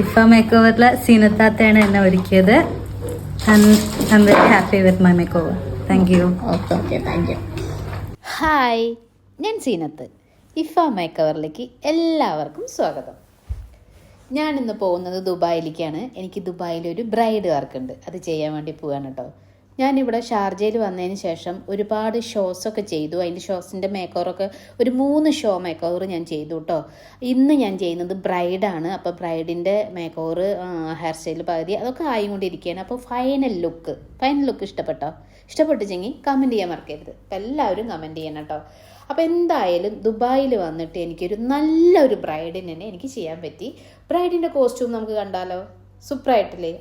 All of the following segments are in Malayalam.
ഇഫ മേക്ക് ഓവറിൽ സീനത്താത്തയാണ് എന്നെ ഒരുക്കിയത്. I am very happy with my make over thank you okay okay thank you hi ഞാൻ സീനത്ത്. ഇഫ മേക്ക് ഓവറിലേക്ക് എല്ലാവർക്കും സ്വാഗതം. ഞാനിന്ന് ഇന്ന് പോകുന്നത് ദുബായിലേക്കാണ്. എനിക്ക് ദുബായിലൊരു ബ്രൈഡ് വർക്ക് ഉണ്ട്. അത് ചെയ്യാൻ വേണ്ടി പോവാണ് കേട്ടോ. ഞാനിവിടെ ഷാർജയിൽ വന്നതിന് ശേഷം ഒരുപാട് ഷോസൊക്കെ ചെയ്തു. അതിന്റെ ഷോസിന്റെ മേക്കോറൊക്കെ ഒരു മൂന്ന് ഷോ മേക്കോവർ ഞാൻ ചെയ്തു കേട്ടോ ഇന്ന് ഞാൻ ചെയ്യുന്നത് ബ്രൈഡാണ് അപ്പോൾ ബ്രൈഡിന്റെ മേക്കോവർ ഹെയർ സ്റ്റൈൽ പകുതി അതൊക്കെ ആയിക്കൊണ്ടിരിക്കുകയാണ്. അപ്പോൾ ഫൈനൽ ലുക്ക് ഫൈനൽ ലുക്ക് ഇഷ്ടപ്പെട്ടോ? ഇഷ്ടപ്പെട്ടിച്ചെങ്കിൽ കമന്റ് ചെയ്യാൻ മറക്കരുത്. അപ്പം എല്ലാവരും കമന്റ് ചെയ്യണം കേട്ടോ അപ്പോൾ എന്തായാലും ദുബായിൽ വന്നിട്ട് എനിക്കൊരു നല്ലൊരു ബ്രൈഡിനെ എനിക്ക് ചെയ്യാൻ പറ്റി. ബ്രൈഡിന്റെ കോസ്റ്റ്യൂം നമുക്ക് കണ്ടാലോ? സൂപ്പറായിട്ടില്ലേ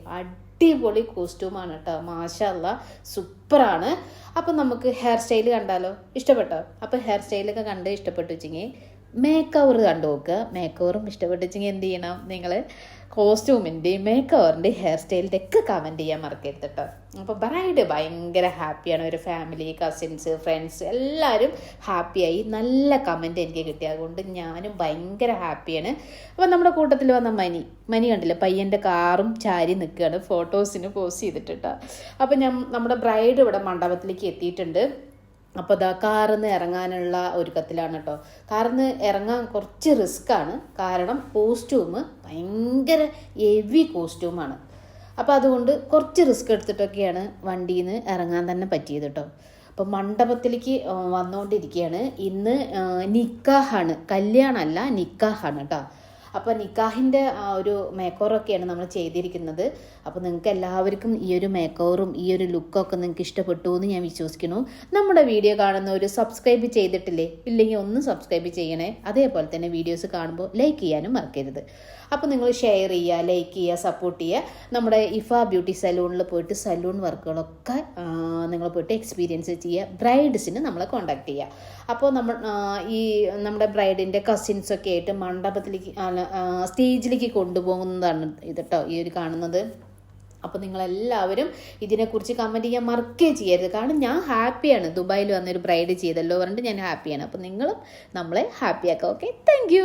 അടിപൊളി കോസ്റ്റ്യൂമാണ് കേട്ടോ. മാഷല്ല സൂപ്പറാണ്. അപ്പം നമുക്ക് ഹെയർ സ്റ്റൈൽ കണ്ടാലോ? ഇഷ്ടപ്പെട്ടോ? അപ്പോൾ ഹെയർ സ്റ്റൈലൊക്കെ കണ്ട് ഇഷ്ടപ്പെട്ടു വെച്ചെങ്കിൽ മേക്ക് ഓവർ കണ്ടു നോക്കുക മേക്ക് ഓവറും ഇഷ്ടപ്പെട്ടിച്ചെങ്കിൽ എന്ത് ചെയ്യണം? നിങ്ങൾ കോസ്റ്റ്യൂമിന്റെയും മേക്ക് ഓവറിന്റെയും ഹെയർ സ്റ്റൈലിന്റെ ഒക്കെ കമന്റ് ചെയ്യാൻ മറക്കരുത് കേട്ടോ അപ്പോൾ ബ്രൈഡ് ഭയങ്കര ഹാപ്പിയാണ് ഒരു ഫാമിലി കസിൻസ് ഫ്രണ്ട്സ് എല്ലാവരും ഹാപ്പിയായി നല്ല കമന്റ് എനിക്ക് കിട്ടിയത് അതുകൊണ്ട് ഞാനും ഭയങ്കര ഹാപ്പിയാണ് അപ്പോൾ നമ്മുടെ കൂട്ടത്തിൽ വന്ന മനി. മനി കണ്ടില്ല? പയ്യന്റെ കാറും ചാരി നിൽക്കുകയാണ് ഫോട്ടോസിന് പോസ്റ്റ് ചെയ്തിട്ട് കേട്ടോ അപ്പോൾ ഞാൻ നമ്മുടെ ബ്രൈഡ് ഇവിടെ മണ്ഡപത്തിലേക്ക് എത്തിയിട്ടുണ്ട്. അപ്പോൾ അതാ കാറിൽ നിന്ന് ഇറങ്ങാനുള്ള ഒരുക്കത്തിലാണ് കേട്ടോ. കാറിൽ നിന്ന് ഇറങ്ങാൻ കുറച്ച് റിസ്ക്കാണ് കാരണം കോസ്റ്റ്യൂം ഭയങ്കര ഹെവി കോസ്റ്റ്യൂമാണ് അപ്പോൾ അതുകൊണ്ട് കുറച്ച് റിസ്ക് എടുത്തിട്ടൊക്കെയാണ് വണ്ടിയിൽ നിന്ന് ഇറങ്ങാൻ തന്നെ പറ്റിയത് കേട്ടോ. അപ്പോൾ മണ്ഡപത്തിലേക്ക് വന്നുകൊണ്ടിരിക്കുകയാണ് ഇന്ന് നിക്കാഹാണ്. കല്യാണമല്ല നിക്കാഹാണ് കേട്ടോ. അപ്പോൾ നിക്കാഹിന്റെ ഒരു മേക്കോറൊക്കെയാണ് നമ്മൾ ചെയ്തിരിക്കുന്നത്. അപ്പോൾ നിങ്ങൾക്ക് എല്ലാവർക്കും ഈ ഒരു മേക്കോറും ഈ ഒരു ലുക്കൊക്കെ നിങ്ങൾക്ക് ഇഷ്ടപ്പെട്ടു എന്ന് ഞാൻ വിശ്വസിക്കുന്നു. നമ്മുടെ വീഡിയോ കാണുന്ന ഒരു സബ്സ്ക്രൈബ് ചെയ്തിട്ടില്ലേ? ഇല്ലെങ്കിൽ ഒന്ന് സബ്സ്ക്രൈബ് ചെയ്യണേ. അതേപോലെ തന്നെ വീഡിയോസ് കാണുമ്പോൾ ലൈക്ക് ചെയ്യാനും മറക്കരുത്. അപ്പോൾ നിങ്ങൾ ഷെയർ ചെയ്യുക ലൈക്ക് ചെയ്യുക സപ്പോർട്ട് ചെയ്യുക. നമ്മുടെ ഇഫ ബ്യൂട്ടി സലൂണിൽ പോയിട്ട് സലൂൺ വർക്കുകളൊക്കെ നിങ്ങൾ പോയിട്ട് എക്സ്പീരിയൻസ് ചെയ്യുക. ബ്രൈഡ്സിന് നമ്മളെ കോണ്ടാക്ട് ചെയ്യുക. അപ്പോൾ നമ്മൾ ഈ നമ്മുടെ ബ്രൈഡിന്റെ കസിൻസൊക്കെ ആയിട്ട് മണ്ഡപത്തിലേക്ക് സ്റ്റേജിലേക്ക് കൊണ്ടുപോകുന്നതാണ് ഇത് കേട്ടോ ഈ ഒരു കാണുന്നത്. അപ്പോൾ നിങ്ങളെല്ലാവരും ഇതിനെക്കുറിച്ച് കമന്റ് ചെയ്യാൻ മറക്കേ ചെയ്യരുത്. കാരണം ഞാൻ ഹാപ്പിയാണ്. ദുബായിൽ വന്നൊരു ബ്രൈഡ് ചെയ്തല്ലോ പറഞ്ഞിട്ട് ഞാൻ ഹാപ്പിയാണ്. അപ്പോൾ നിങ്ങളും നമ്മളെ ഹാപ്പിയാക്കാം. Okay thank